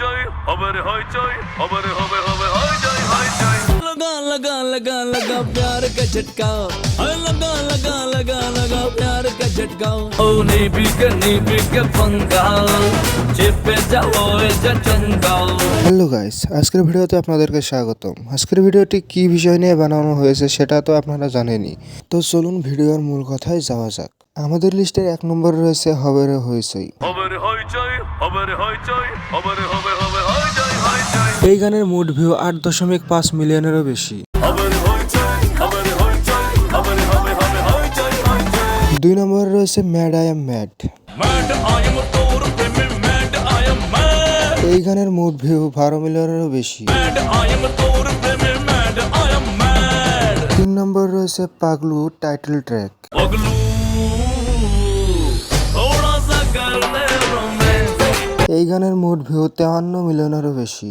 হইচই হবে রে হবে হবে হইচই হইচই लगा लगा लगा लगा प्यार का झटका हाय लगा लगा लगा लगा प्यार का झटका ओ नी बिक नी बिक पंगा चिपे जाओ जा चंगा হ্যালো গাইস আজকের ভিডিওতে আপনাদেরকে স্বাগতম আজকের ভিডিওটি কি বিষয় নিয়ে বানানো হয়েছে সেটা তো আপনারা জানেনই তো চলুন ভিডিওর মূল কথায় যাওয়া যাক আমাদের লিস্টের এক নম্বর রয়েছে হবে রে হইচই এই গানের মোট ভিউ আট দশমিক পাঁচ মিলিয়নেরও বেশি। দুই নম্বর রয়েছে ম্যাড আই এম ম্যাড এই গানের মোট ভিউ বারো মিলিয়নেরও বেশি। তিন নম্বর রয়েছে পাগলু টাইটেল ট্র্যাক। পাগলু এই গানের মোট ভিউ তেহান্ন মিলিয়নেরও বেশি।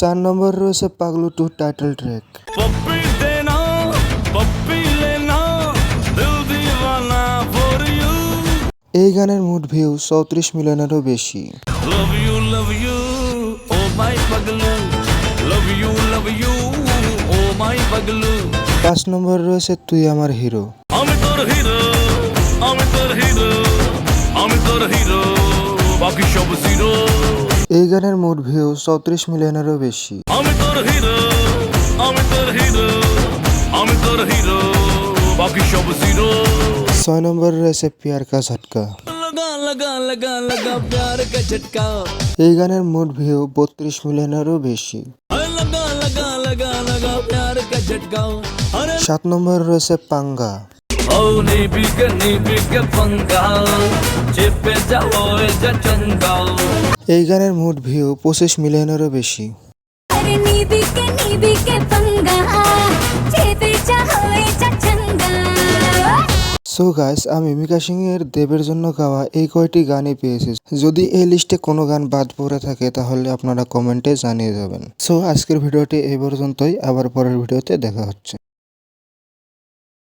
চার নম্বর রয়েছে পাগলু টু টাইটেল ট্র্যাক। এই গানের মোট ভিউ চৌত্রিশ মিলিয়নেরও বেশি। পাঁচ নম্বর রয়েছে তুই আমার হিরো আমি তোর হিরো। এই গানের মোট ভিউ চৌত্রিশ মিলিয়নেরও বেশি। আমি তোর হিরো আমি তোর হিরো আমি তোর হিরো বাকি সব জিরো। ছয় নম্বর রয়েছে পিয়ার কা ঝটকা। এই গানের মোট ভিউ বত্রিশ মিলিয়নেরও বেশি। সাত নম্বর রয়েছে পাঙ্গা। এই গানের মোট ভিউ পঁচিশ মিলিয়নেরও বেশি। সো গাইস আমি মিকা সিং এর দেবের জন্য গাওয়া এই কয়টি গানই পেয়েছি। যদি এই লিস্টে কোনো গান বাদ পড়ে থাকে তাহলে আপনারা কমেন্টে জানিয়ে যাবেন। সো আজকের ভিডিওটি এই পর্যন্তই। আবার পরের ভিডিওতে দেখা হচ্ছে।